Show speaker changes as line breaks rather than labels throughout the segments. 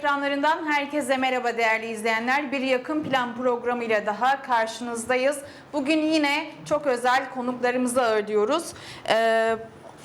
ekranlarından herkese merhaba değerli izleyenler. Bir yakın plan programıyla daha karşınızdayız. Bugün yine çok özel konuklarımızı ağırlıyoruz. Ee,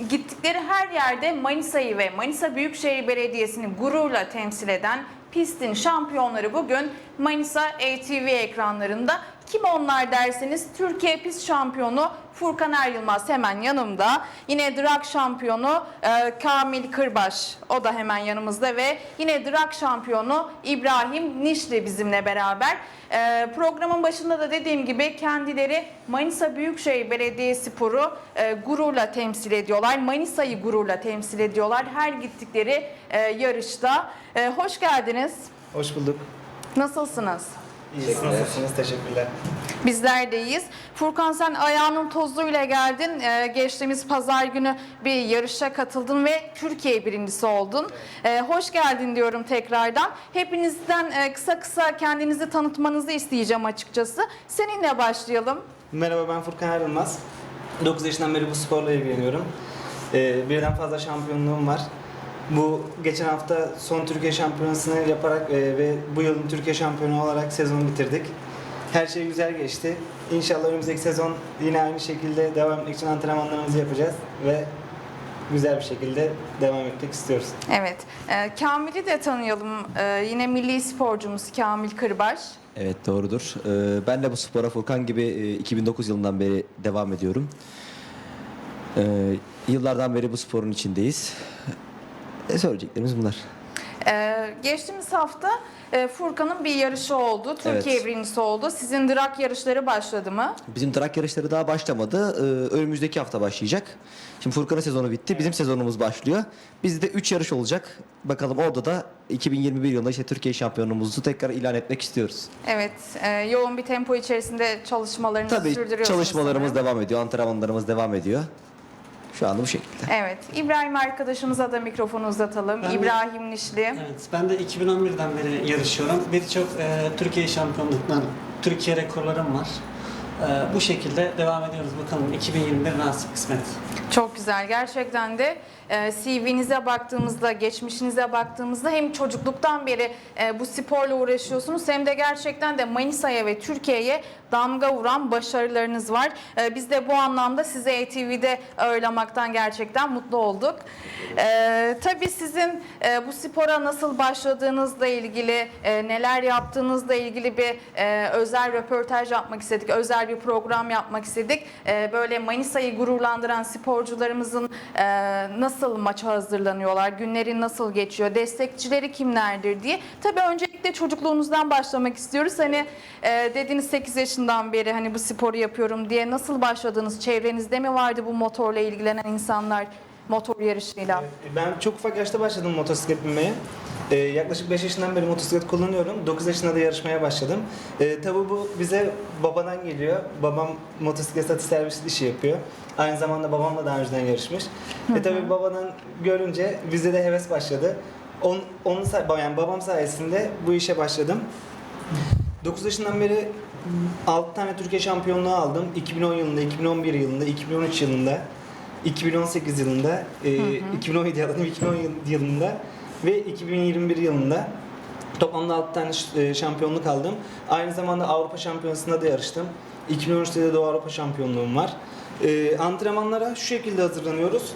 gittikleri her yerde Manisa'yı ve Manisa Büyükşehir Belediyesi'ni gururla temsil eden pistin şampiyonları bugün Manisa ATV ekranlarında. Kim onlar derseniz Türkiye pist şampiyonu Furkan Er Yılmaz hemen yanımda. Yine drag şampiyonu e, Kamil Kırbaş o da hemen yanımızda ve yine drag şampiyonu İbrahim Nişli bizimle beraber. E, programın başında da dediğim gibi kendileri Manisa Büyükşehir Belediyespor'u e, gururla temsil ediyorlar. Manisa'yı gururla temsil ediyorlar her gittikleri e, yarışta. E, hoş geldiniz.
Hoş bulduk.
Nasılsınız?
İyiyiz. Nasılsınız? Teşekkürler.
Bizler de iyiyiz. Furkan sen ayağının tozuyla geldin. Ee, geçtiğimiz pazar günü bir yarışa katıldın ve Türkiye birincisi oldun. Ee, hoş geldin diyorum tekrardan. Hepinizden e, kısa kısa kendinizi tanıtmanızı isteyeceğim açıkçası. Seninle başlayalım.
Merhaba ben Furkan Erılmaz. 9 yaşından beri bu sporla ilgileniyorum. Ee, birden fazla şampiyonluğum var. Bu geçen hafta son Türkiye şampiyonasını yaparak e, ve bu yılın Türkiye şampiyonu olarak sezonu bitirdik. Her şey güzel geçti. İnşallah önümüzdeki sezon yine aynı şekilde devam etmek için antrenmanlarımızı yapacağız ve güzel bir şekilde devam etmek istiyoruz.
Evet. Ee, Kamil'i de tanıyalım. Ee, yine milli sporcumuz Kamil Kırbaş.
Evet doğrudur. Ee, Ben de bu spora Furkan gibi e, 2009 yılından beri devam ediyorum. Ee, Yıllardan beri bu sporun içindeyiz. E, söyleyeceklerimiz bunlar.
Ee, geçtiğimiz hafta e, Furkan'ın bir yarışı oldu. Türkiye
Evet.
birincisi oldu. Sizin drag yarışları başladı mı?
Bizim trak yarışları daha başlamadı. Ee, Önümüzdeki hafta başlayacak. Şimdi Furkan'ın sezonu bitti. Bizim sezonumuz başlıyor. Bizde 3 yarış olacak. Bakalım orada da 2021 yılında işte Türkiye şampiyonluğumuzu tekrar ilan etmek istiyoruz.
Evet, e, yoğun bir tempo içerisinde çalışmalarınızı
Tabii
sürdürüyorsunuz.
çalışmalarımız
sanırım.
devam ediyor. Antrenmanlarımız devam ediyor. Şu anda bu şekilde.
Evet, İbrahim arkadaşımıza da mikrofonu uzatalım.
Ben de-
İbrahim Nişli.
Evet, ben de 2011'den beri yarışıyorum. Birçok e, Türkiye şampiyonlukları, Türkiye rekorlarım var. E, bu şekilde devam ediyoruz. Bakalım 2021 nasip kısmet.
Çok güzel. Gerçekten de CV'nize baktığımızda, geçmişinize baktığımızda hem çocukluktan beri e, bu sporla uğraşıyorsunuz hem de gerçekten de Manisa'ya ve Türkiye'ye damga vuran başarılarınız var. E, biz de bu anlamda sizi ATV'de ağırlamaktan gerçekten mutlu olduk. E, tabii sizin e, bu spora nasıl başladığınızla ilgili, e, neler yaptığınızla ilgili bir özel röportaj yapmak istedik. Özel bir program yapmak istedik. Böyle Manisa'yı gururlandıran sporcularımızın e, nasıl maça hazırlanıyorlar, günleri nasıl geçiyor, destekçileri kimlerdir diye. Tabii öncelikle çocukluğunuzdan başlamak istiyoruz. Hani e, dediğiniz 8 yaşından beri hani bu sporu yapıyorum diye nasıl başladınız? Çevrenizde mi vardı bu motorla ilgilenen insanlar? Motor yarışıyla.
Ben çok ufak yaşta başladım motosiklet binmeye. Ee, yaklaşık 5 yaşından beri motosiklet kullanıyorum. 9 yaşında da yarışmaya başladım. Ee, tabii bu bize babadan geliyor. Babam motosiklet satış servis işi yapıyor. Aynı zamanda babamla daha önceden yarışmış. E tabii babadan görünce bizde de heves başladı. On, onun say- yani babam sayesinde bu işe başladım. 9 yaşından beri 6 tane Türkiye şampiyonluğu aldım. 2010 yılında, 2011 yılında, 2013 yılında, 2018 yılında, e, 2017 aldım, 2017 yılında ve 2021 yılında. Toplamda 6 tane e, şampiyonluk aldım. Aynı zamanda Avrupa Şampiyonası'nda da yarıştım. 2013'te de Doğu Avrupa Şampiyonluğum var. E, antrenmanlara şu şekilde hazırlanıyoruz.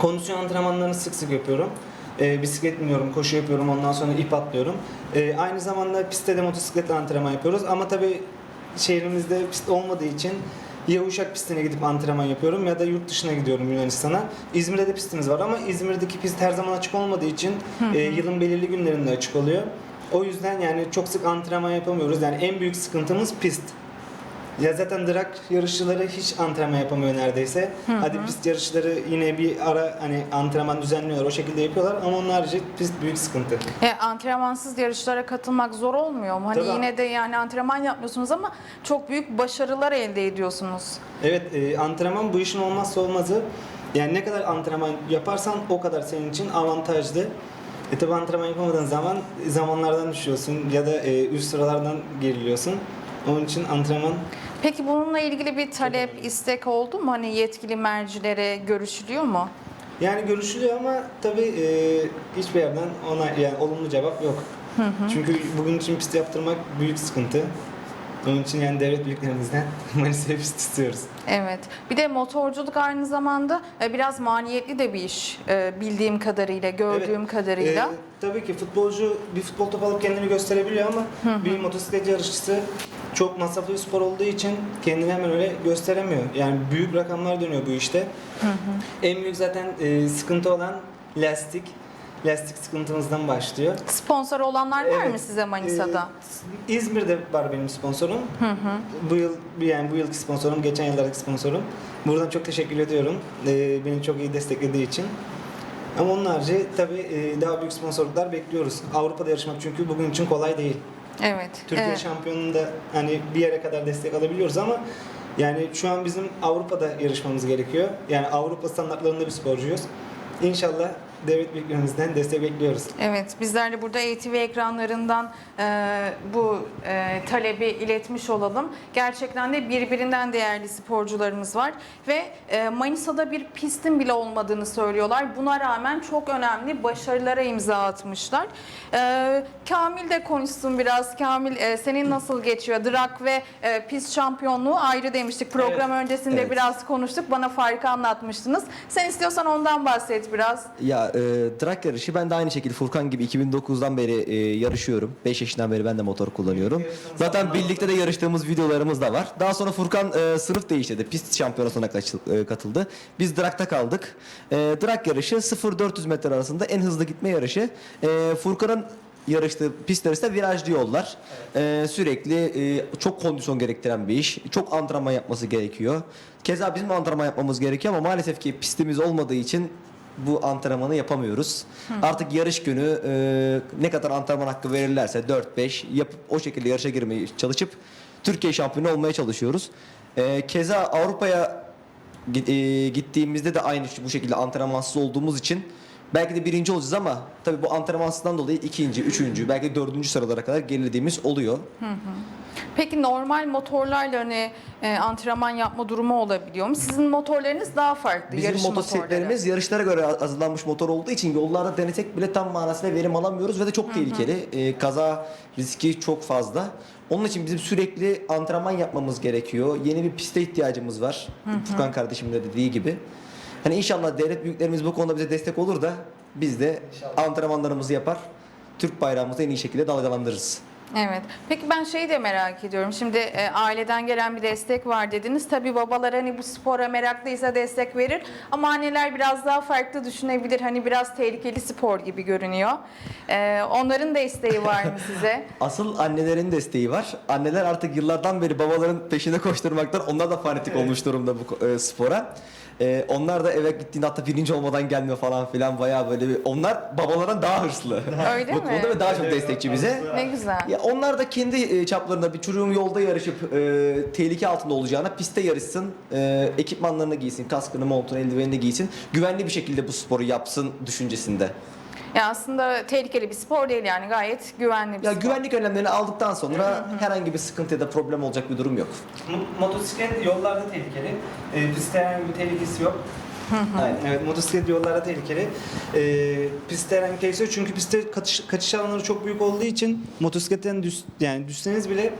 Kondisyon antrenmanlarını sık sık yapıyorum. Ee, bisiklet biniyorum, koşu yapıyorum, ondan sonra ip atlıyorum. Ee, aynı zamanda pistte de motosikletle antrenman yapıyoruz. Ama tabii şehrimizde pist olmadığı için ya Uşak pistine gidip antrenman yapıyorum ya da yurt dışına gidiyorum Yunanistan'a. İzmir'de de pistimiz var ama İzmir'deki pist her zaman açık olmadığı için e, yılın belirli günlerinde açık oluyor. O yüzden yani çok sık antrenman yapamıyoruz. Yani en büyük sıkıntımız pist. Ya zaten drag yarışçıları hiç antrenman yapamıyor neredeyse. Hadi pist yarışçıları yine bir ara hani antrenman düzenliyorlar, o şekilde yapıyorlar ama onun harici pist büyük sıkıntı.
E, antrenmansız yarışlara katılmak zor olmuyor mu? Hani
Tabii.
yine de yani antrenman yapmıyorsunuz ama çok büyük başarılar elde ediyorsunuz.
Evet, e, antrenman bu işin olmazsa olmazı. Yani ne kadar antrenman yaparsan o kadar senin için avantajlı. E tabi antrenman yapamadığın zaman zamanlardan düşüyorsun ya da e, üst sıralardan geriliyorsun. Onun için antrenman
Peki bununla ilgili bir talep, istek oldu mu? Hani yetkili mercilere görüşülüyor mu?
Yani görüşülüyor ama tabii e, hiçbir yerden ona yani olumlu cevap yok. Çünkü bugün için pist yaptırmak büyük sıkıntı. Onun için yani devlet büyüklerimizden Manisa'ya pist istiyoruz.
Evet. Bir de motorculuk aynı zamanda e, biraz maliyetli de bir iş e, bildiğim kadarıyla, gördüğüm
Evet.
kadarıyla.
Ee, tabii ki futbolcu bir futbol topu alıp kendini gösterebiliyor ama bir motosiklet yarışçısı çok masraflı bir spor olduğu için kendini hemen öyle gösteremiyor. Yani büyük rakamlar dönüyor bu işte. En büyük zaten e, sıkıntı olan lastik. Lastik sıkıntımızdan başlıyor.
Sponsor olanlar var mı
Evet.
size Manisa'da?
Ee, İzmir'de var benim sponsorum. Bu yıl yani bu yılki sponsorum, geçen yıllardaki sponsorum. Buradan çok teşekkür ediyorum. Ee, beni çok iyi desteklediği için. Ama onun harici tabii e, daha büyük sponsorluklar bekliyoruz. Avrupa'da yarışmak çünkü bugün için kolay değil.
Evet.
Türkiye
evet.
şampiyonunda hani bir yere kadar destek alabiliyoruz ama yani şu an bizim Avrupa'da yarışmamız gerekiyor. Yani Avrupa standartlarında bir sporcuyuz. İnşallah devlet büyüklerimizden destek bekliyoruz.
Evet, bizler de burada ATV ekranlarından e, bu e, talebi iletmiş olalım. Gerçekten de birbirinden değerli sporcularımız var ve e, Manisa'da bir pistin bile olmadığını söylüyorlar. Buna rağmen çok önemli başarılara imza atmışlar. E, Kamil de konuşsun biraz. Kamil e, senin nasıl geçiyor? Drag ve e, pist şampiyonluğu ayrı demiştik. Program öncesinde
Evet.
biraz konuştuk. Bana farkı anlatmıştınız. Sen istiyorsan ondan bahset biraz.
Ya e, drag yarışı ben de aynı şekilde Furkan gibi 2009'dan beri e, yarışıyorum. 5 yaşından beri ben de motor kullanıyorum. Zaten birlikte de yarıştığımız videolarımız da var. Daha sonra Furkan e, sınıf değiştirdi. Pist şampiyonasına e, katıldı. Biz drag'ta kaldık. E, drag yarışı 0-400 metre arasında en hızlı gitme yarışı. E, Furkan'ın yarıştığı pistler ise virajlı yollar. E, sürekli e, çok kondisyon gerektiren bir iş. Çok antrenman yapması gerekiyor. Keza bizim antrenman yapmamız gerekiyor ama maalesef ki pistimiz olmadığı için bu antrenmanı yapamıyoruz. Artık yarış günü e, ne kadar antrenman hakkı verirlerse 4-5 yapıp o şekilde yarışa girmeye çalışıp Türkiye şampiyonu olmaya çalışıyoruz. E, keza Avrupa'ya e, gittiğimizde de aynı bu şekilde antrenmansız olduğumuz için belki de birinci olacağız ama tabii bu antrenmansızdan dolayı ikinci, üçüncü, belki de dördüncü sıralara kadar gerilediğimiz oluyor.
Peki normal motorlarla hani e, antrenman yapma durumu olabiliyor mu? Sizin motorlarınız daha farklı.
Bizim
yarış
motosikletlerimiz yarışlara göre hazırlanmış motor olduğu için yollarda denesek bile tam manasıyla verim alamıyoruz ve de çok tehlikeli. Ee, kaza riski çok fazla. Onun için bizim sürekli antrenman yapmamız gerekiyor. Yeni bir piste ihtiyacımız var. Furkan kardeşimin de dediği gibi. Hani inşallah devlet büyüklerimiz bu konuda bize destek olur da biz de antrenmanlarımızı yapar. Türk bayrağımızı en iyi şekilde dalgalandırırız.
Evet. Peki ben şeyi de merak ediyorum. Şimdi e, aileden gelen bir destek var dediniz. Tabii babalar hani bu spora meraklıysa destek verir. Ama anneler biraz daha farklı düşünebilir. Hani biraz tehlikeli spor gibi görünüyor. E, onların da isteği var mı size?
Asıl annelerin desteği var. Anneler artık yıllardan beri babaların peşinde koşturmaktan onlar da fanatik olmuş durumda bu e, spora. E, onlar da eve gittiğinde hatta birinci olmadan gelme falan filan bayağı böyle bir... Onlar babalardan daha hırslı.
Öyle
bu
mi?
konuda ve daha çok destekçi bize.
Ne güzel.
Ya onlar da kendi e, çaplarında bir çocuğum yolda yarışıp e, tehlike altında olacağına piste yarışsın, e, ekipmanlarını giysin, kaskını, montunu, eldivenini giysin, güvenli bir şekilde bu sporu yapsın düşüncesinde.
Ya aslında tehlikeli bir spor değil yani gayet güvenli bir
Ya
spor.
güvenlik önlemlerini aldıktan sonra herhangi bir sıkıntı ya da problem olacak bir durum yok.
Mo- Motosiklet yollarda tehlikeli. E, pistte herhangi bir tehlikesi yok.
Aynen.
Evet, motosiklet yollarda tehlikeli. E, pistte herhangi bir tehlikesi yok çünkü pistte kaçış, kaçış alanları çok büyük olduğu için motosikletten düş, yani düşseniz bile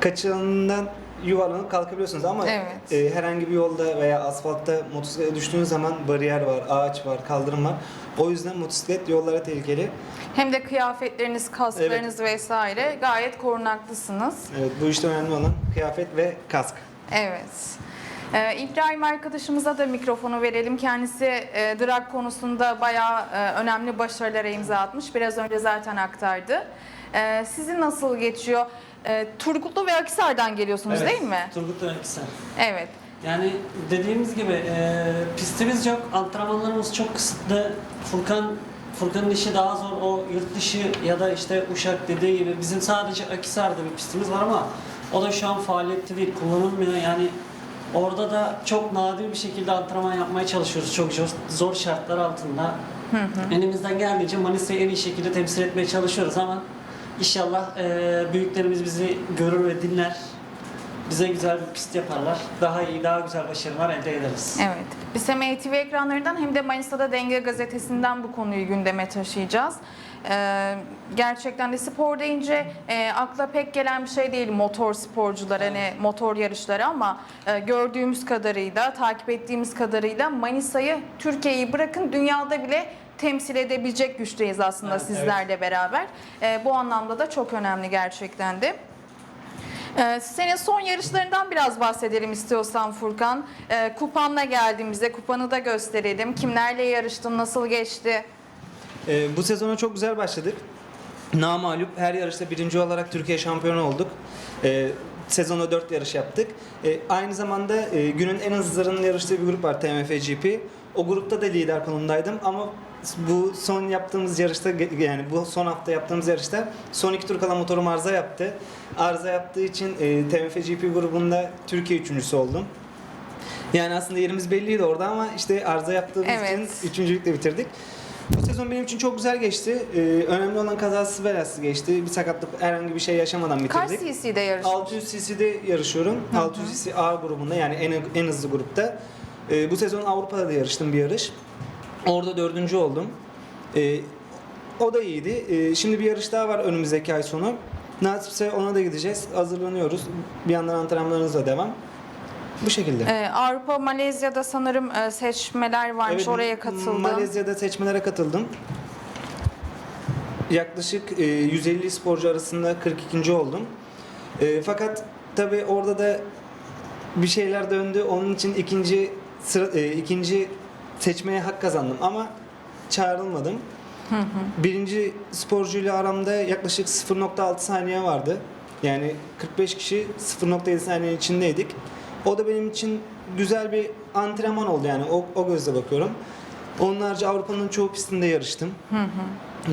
kaçış alanından yuvarlanıp kalkabiliyorsunuz ama
Evet.
e, herhangi bir yolda veya asfaltta motosiklete düştüğünüz zaman bariyer var, ağaç var, kaldırım var. O yüzden motosiklet yollara tehlikeli.
Hem de kıyafetleriniz, kasklarınız vesaire gayet korunaklısınız.
Evet, bu işte önemli olan kıyafet ve kask.
Evet. Ee, İbrahim arkadaşımıza da mikrofonu verelim. Kendisi e, drag konusunda bayağı e, önemli başarılara imza atmış. Biraz önce zaten aktardı. Ee, sizin nasıl geçiyor? Ee, Turgutlu ve Akisar'dan geliyorsunuz değil mi?
Turgut Öyküsen.
Evet.
Yani dediğimiz gibi e, pistimiz yok, antrenmanlarımız çok kısıtlı. Furkan Furkan'ın işi daha zor. O yurt dışı ya da işte Uşak dediği gibi bizim sadece Akisar'da bir pistimiz var ama o da şu an faaliyette değil, kullanılmıyor. Yani orada da çok nadir bir şekilde antrenman yapmaya çalışıyoruz. Çok zor, zor şartlar altında. Elimizden geldiğince Manisa'yı en iyi şekilde temsil etmeye çalışıyoruz ama inşallah e, büyüklerimiz bizi görür ve dinler. Bize güzel bir pist yaparlar. Daha iyi, daha güzel başarılar elde ederiz.
Evet. Biz hem ATV ekranlarından hem de Manisa'da Denge gazetesinden bu konuyu gündeme taşıyacağız. Ee, gerçekten de spor deyince e, akla pek gelen bir şey değil motor sporcular hani motor yarışları ama e, gördüğümüz kadarıyla takip ettiğimiz kadarıyla Manisa'yı Türkiye'yi bırakın dünyada bile temsil edebilecek güçteyiz aslında
Evet,
sizlerle beraber. E, bu anlamda da çok önemli gerçekten de. Ee, senin son yarışlarından biraz bahsedelim istiyorsan Furkan. Ee, kupanla geldin bize. Kupanı da gösterelim. Kimlerle yarıştın? Nasıl geçti?
Ee, bu sezona çok güzel başladık. Namalup her yarışta birinci olarak Türkiye şampiyonu olduk. Ee, sezona 4 yarış yaptık. Aynı zamanda e, günün en hızlılarının yarıştığı bir grup var TMF GP. O grupta da lider konumdaydım ama bu son yaptığımız yarışta yani bu son hafta yaptığımız yarışta son iki tur kala motorum arıza yaptı. Arıza yaptığı için e, TMF GP grubunda Türkiye üçüncüsü oldum. Yani aslında yerimiz belliydi orada ama işte arıza yaptığımız
Evet.
için üçüncülükle bitirdik. Bu sezon benim için çok güzel geçti. Ee, önemli olan kazasız belasız geçti. Bir sakatlık herhangi bir şey yaşamadan
Kaç
bitirdik.
cc'de yarıştın?
600 cc'de yarışıyorum. 600 cc A grubunda yani en, en hızlı grupta. Ee, bu sezon Avrupa'da da yarıştım bir yarış. Orada dördüncü oldum. Ee, o da iyiydi. Ee, şimdi bir yarış daha var önümüzdeki ay sonu. Nasipse ona da gideceğiz. Hazırlanıyoruz. Bir yandan antrenmanlarımız da devam. Bu şekilde.
Ee, Avrupa, Malezya'da sanırım e, seçmeler varmış.
Evet,
Oraya katıldım.
Malezya'da seçmelere katıldım. Yaklaşık e, 150 sporcu arasında 42. oldum. E, fakat tabii orada da bir şeyler döndü. Onun için ikinci sıra, e, ikinci seçmeye hak kazandım ama çağrılmadım. Birinci sporcuyla aramda yaklaşık 0.6 saniye vardı. Yani 45 kişi 0.7 saniye içindeydik. O da benim için güzel bir antrenman oldu yani o, o gözle bakıyorum. Onun harici Avrupa'nın çoğu pistinde yarıştım.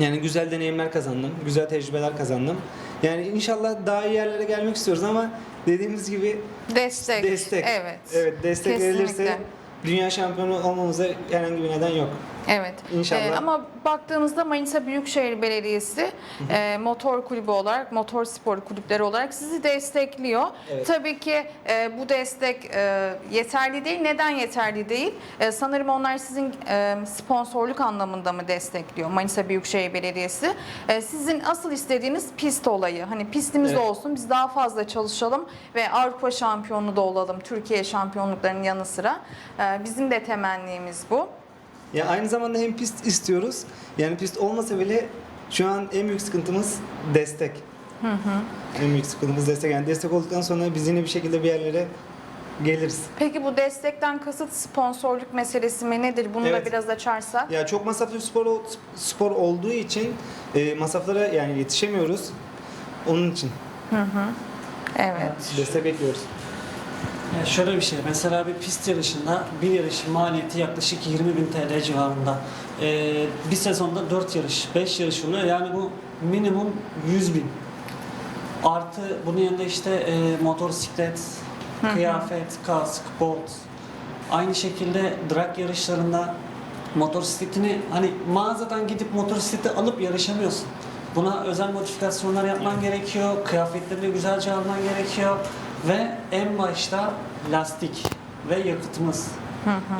Yani güzel deneyimler kazandım, güzel tecrübeler kazandım. Yani inşallah daha iyi yerlere gelmek istiyoruz ama dediğimiz gibi
Destek.
destek.
Evet.
Evet, destek
Kesinlikle.
verilirse dünya şampiyonu olmamıza herhangi bir neden yok.
Evet.
İnşallah.
Ee, ama baktığımızda Manisa Büyükşehir Belediyesi e, motor kulübü olarak, motor spor kulüpleri olarak sizi destekliyor.
Evet.
Tabii ki e, bu destek e, yeterli değil. Neden yeterli değil? E, sanırım onlar sizin e, sponsorluk anlamında mı destekliyor Manisa Büyükşehir Belediyesi? E, sizin asıl istediğiniz pist olayı. Hani pistimiz
Evet.
olsun, biz daha fazla çalışalım ve Avrupa şampiyonu da olalım. Türkiye şampiyonluklarının yanı sıra. E, bizim de temennimiz bu.
Ya aynı zamanda hem pist istiyoruz. Yani pist olmasa bile şu an en büyük sıkıntımız destek. En büyük sıkıntımız destek. Yani destek olduktan sonra biz yine bir şekilde bir yerlere geliriz.
Peki bu destekten kasıt sponsorluk meselesi mi nedir? Bunu
Evet.
da biraz açarsak.
Ya çok masraflı spor spor olduğu için e, masraflara yani yetişemiyoruz. Onun için
Evet.
destek bekliyoruz.
Şöyle bir şey, mesela bir pist yarışında bir yarışın maliyeti yaklaşık 20 bin TL civarında. Ee, bir sezonda 4 yarış, 5 yarış oluyor. Yani bu minimum 100 bin. Artı bunun yanında işte e, motosiklet, kıyafet, kask, bot. Aynı şekilde drag yarışlarında motosikletini hani mağazadan gidip motosikleti alıp yarışamıyorsun. Buna özel modifikasyonlar yapman gerekiyor, kıyafetlerini güzelce alman gerekiyor ve en başta lastik ve yakıtımız.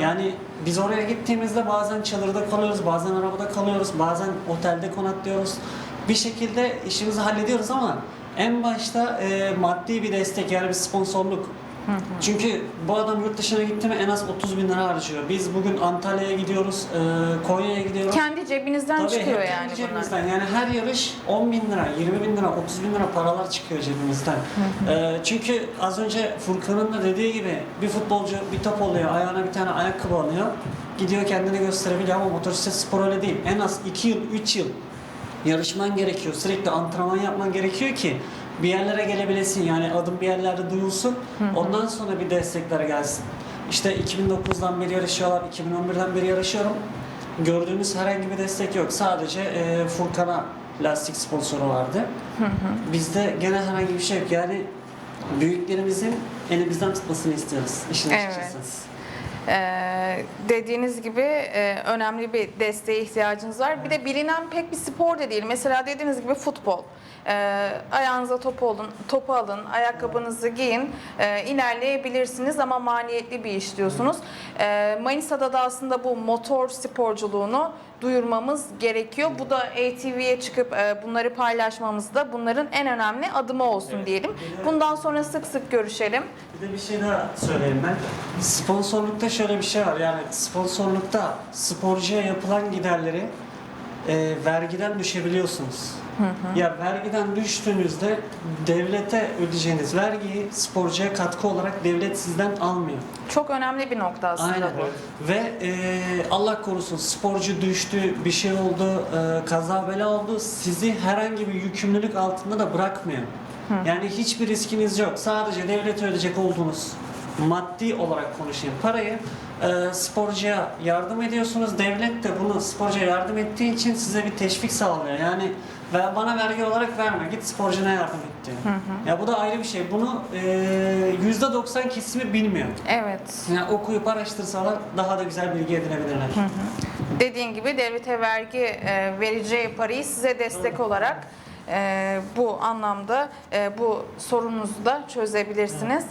Yani biz oraya gittiğimizde bazen çadırda kalıyoruz, bazen arabada kalıyoruz, bazen otelde konaklıyoruz. Bir şekilde işimizi hallediyoruz ama en başta e, maddi bir destek yani bir sponsorluk. Çünkü bu adam yurt dışına gitti mi en az 30 bin lira harcıyor. Biz bugün Antalya'ya gidiyoruz, e, Konya'ya gidiyoruz.
Kendi cebinizden
Tabii
çıkıyor
hep
yani
kendi cebimizden. Yani her yarış 10 bin lira, 20 bin lira, 30 bin lira paralar çıkıyor cebimizden. Ee, çünkü az önce Furkan'ın da dediği gibi bir futbolcu bir top oluyor, ayağına bir tane ayakkabı alıyor. Gidiyor kendini gösterebiliyor ama motosiklet spor öyle değil. En az 2 yıl, 3 yıl yarışman gerekiyor. Sürekli antrenman yapman gerekiyor ki bir yerlere gelebilesin. Yani adım bir yerlerde duyulsun. Ondan sonra bir desteklere gelsin. İşte 2009'dan beri yarışıyorlar, 2011'den beri yarışıyorum. Gördüğümüz herhangi bir destek yok. Sadece e, Furkan'a lastik sponsoru vardı. Bizde gene herhangi bir şey yok. Yani büyüklerimizin elimizden tutmasını istiyoruz. İşin
Evet.
açıkçası.
Ee, dediğiniz gibi e, önemli bir desteğe ihtiyacınız var. Bir de bilinen pek bir spor da değil. Mesela dediğiniz gibi futbol. e, ayağınıza topu olun, topu alın, ayakkabınızı giyin, e, ilerleyebilirsiniz ama maliyetli bir iş diyorsunuz. E, Manisa'da da aslında bu motor sporculuğunu duyurmamız gerekiyor. Bu da ATV'ye çıkıp e, bunları paylaşmamız da bunların en önemli adımı olsun diyelim. Bundan sonra sık sık görüşelim.
Bir de bir şey daha söyleyeyim ben. Sponsorlukta şöyle bir şey var. Yani sponsorlukta sporcuya yapılan giderleri e, vergiden düşebiliyorsunuz. Ya vergiden düştüğünüzde devlete ödeyeceğiniz vergiyi sporcuya katkı olarak devlet sizden almıyor.
Çok önemli bir nokta aslında
Aynen.
bu.
Ve e, Allah korusun sporcu düştü, bir şey oldu, e, kaza bela oldu. Sizi herhangi bir yükümlülük altında da bırakmıyor. Yani hiçbir riskiniz yok. Sadece devlete ödeyecek olduğunuz maddi olarak konuşayım parayı e, sporcuya yardım ediyorsunuz. Devlet de bunu sporcuya yardım ettiği için size bir teşvik sağlıyor. Yani ve bana vergi olarak verme, git sporcuna yardım et diyor. Ya bu da ayrı bir şey. Bunu e, %90 kesimi bilmiyor.
Evet.
Yani okuyup araştırsalar daha da güzel bilgi edinebilirler.
Dediğin gibi devlete vergi e, vereceği parayı size destek olarak e, bu anlamda e, bu sorunuzu da çözebilirsiniz.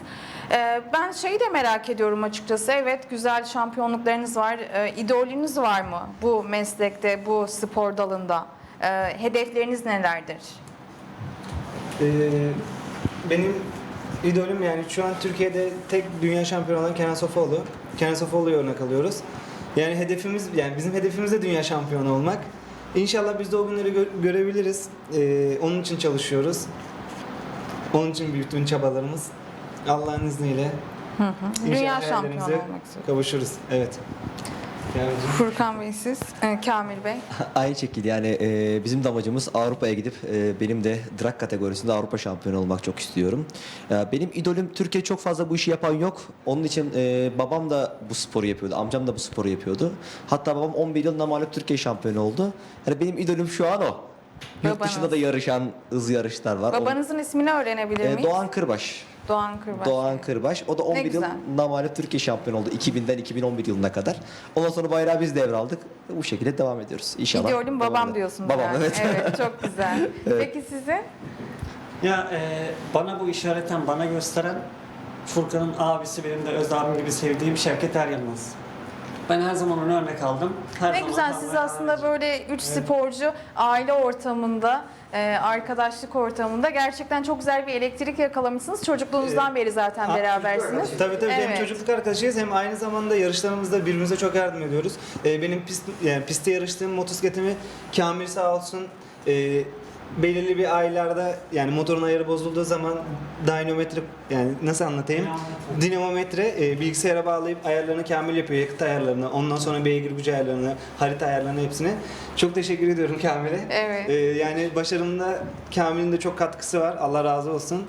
E, ben şeyi de merak ediyorum açıkçası. Evet güzel şampiyonluklarınız var. E, idolünüz var mı bu meslekte, bu spor dalında? E, hedefleriniz nelerdir?
Ee, benim idolüm yani şu an Türkiye'de tek dünya şampiyonu olan Kenan Sofoğlu. Kenan Sofoğlu'yu örnek alıyoruz. Yani hedefimiz yani bizim hedefimiz de dünya şampiyonu olmak. İnşallah biz de o günleri gö- görebiliriz. Ee, onun için çalışıyoruz. Onun için bütün çabalarımız. Allah'ın izniyle.
Dünya
İnşallah
şampiyonu
hayallerimize
olmak istiyorum.
Kavuşuruz. Evet.
Furkan Bey siz, e, Kamil Bey.
Aynı şekilde yani e, bizim de amacımız Avrupa'ya gidip e, benim de drag kategorisinde Avrupa şampiyonu olmak çok istiyorum. Ya benim idolüm Türkiye çok fazla bu işi yapan yok. Onun için e, babam da bu sporu yapıyordu. Amcam da bu sporu yapıyordu. Hatta babam 11 yıl namalip Türkiye şampiyonu oldu. Yani benim idolüm şu an o. Yurt
Babanız.
dışında da yarışan hız yarışlar var.
Babanızın ismini öğrenebilir
O-
miyiz?
E, Doğan Kırbaş.
Doğan Kırbaş.
Doğan Kırbaş. O da 11 yıl
güzel.
namalip Türkiye şampiyonu oldu. 2000'den 2011 yılına kadar. Ondan sonra bayrağı biz devraldık. Bu şekilde devam ediyoruz. İnşallah. Devam
babam
eder.
diyorsunuz
Babam
yani.
evet.
Evet çok güzel. Peki sizin?
Ya e, bana bu işareten, bana gösteren Furkan'ın abisi benim de öz abim gibi sevdiğim Şevket Er Yılmaz. Ben her zaman onu örnek aldım. Her
Ne
zaman
güzel siz aslında
edeceğim.
böyle üç sporcu aile ortamında, e, arkadaşlık ortamında gerçekten çok güzel bir elektrik yakalamışsınız. Çocukluğunuzdan beri zaten
Aa,
berabersiniz.
Tabii tabii
Evet.
hem çocukluk arkadaşıyız hem aynı zamanda yarışlarımızda birbirimize çok yardım ediyoruz. Ee, benim pist, yani pistte yarıştığım motosikletimi Kamil sağ olsun e, belirli bir aylarda yani motorun ayarı bozulduğu zaman dynometre yani nasıl anlatayım? Dinamometre e, bilgisayara bağlayıp ayarlarını Kamil yapıyor yakıt ayarlarını ondan sonra beygir gücü ayarlarını harita ayarlarını hepsini. Çok teşekkür ediyorum Kamil'e.
Evet.
Ee, yani başarımda Kamil'in de çok katkısı var. Allah razı olsun.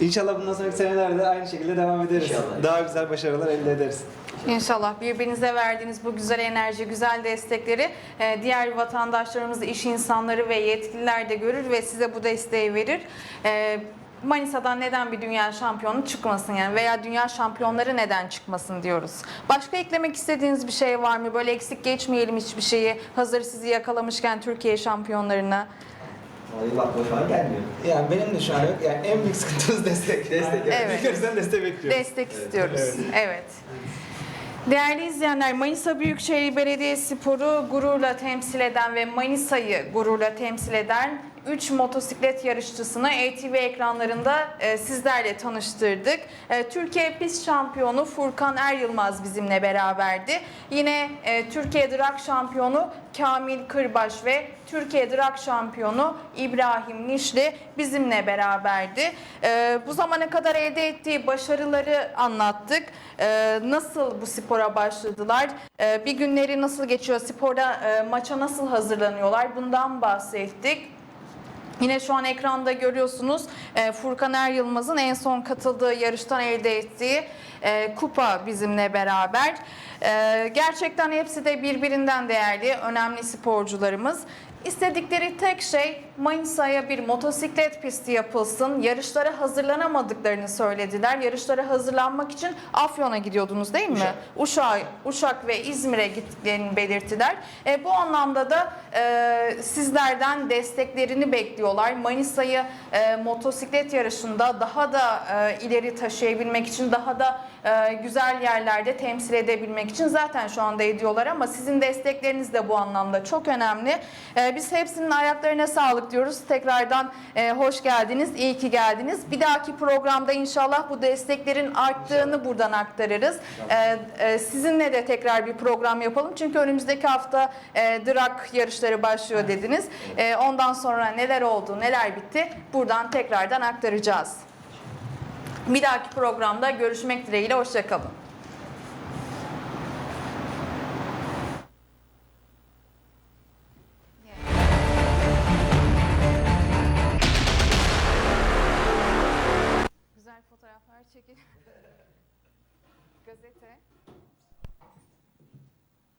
İnşallah bundan sonraki senelerde aynı şekilde devam ederiz.
İnşallah.
Daha güzel başarılar elde ederiz.
İnşallah birbirinize verdiğiniz bu güzel enerji, güzel destekleri e, diğer vatandaşlarımız, iş insanları ve yetkililer de görür ve size bu desteği verir. E, Manisa'dan neden bir dünya şampiyonu çıkmasın yani veya dünya şampiyonları neden çıkmasın diyoruz. Başka eklemek istediğiniz bir şey var mı? Böyle eksik geçmeyelim hiçbir şeyi. Hazır sizi yakalamışken Türkiye şampiyonlarına.
Vallahi bak şu an gelmiyor.
Yani benim de şu an yok. Yani en büyük sıkıntımız destek. Destek.
Evet.
Yukarıdan destek bekliyoruz.
Destek istiyoruz.
Evet.
Evet. Değerli izleyenler, Manisa Büyükşehir Belediyespor'u gururla temsil eden ve Manisa'yı gururla temsil eden 3 motosiklet yarışçısını ATV ekranlarında e, sizlerle tanıştırdık. E, Türkiye pist şampiyonu Furkan Er Yılmaz bizimle beraberdi. Yine e, Türkiye Drag şampiyonu Kamil Kırbaş ve Türkiye Drag şampiyonu İbrahim Nişli bizimle beraberdi. E, bu zamana kadar elde ettiği başarıları anlattık. E, nasıl bu spora başladılar? E, bir günleri nasıl geçiyor? Spora e, maça nasıl hazırlanıyorlar? Bundan bahsettik. Yine şu an ekranda görüyorsunuz e, Furkan Er Yılmaz'ın en son katıldığı yarıştan elde ettiği e, kupa bizimle beraber. E, gerçekten hepsi de birbirinden değerli, önemli sporcularımız. İstedikleri tek şey Manisa'ya bir motosiklet pisti yapılsın. Yarışlara hazırlanamadıklarını söylediler. Yarışlara hazırlanmak için Afyon'a gidiyordunuz değil mi?
Uşak.
Uşak, Uşak ve İzmir'e gittiklerini belirttiler. E, bu anlamda da e, sizlerden desteklerini bekliyorlar. Manisa'yı e, motosiklet yarışında daha da e, ileri taşıyabilmek için, daha da e, güzel yerlerde temsil edebilmek için zaten şu anda ediyorlar ama sizin destekleriniz de bu anlamda çok önemli. E, biz hepsinin ayaklarına sağlık diyoruz. Tekrardan e, hoş geldiniz, iyi ki geldiniz. Bir dahaki programda inşallah bu desteklerin arttığını buradan aktarırız. E, e, sizinle de tekrar bir program yapalım. Çünkü önümüzdeki hafta e, Drak yarışları başlıyor dediniz. E, ondan sonra neler oldu, neler bitti buradan tekrardan aktaracağız. Bir dahaki programda görüşmek dileğiyle. Hoşçakalın.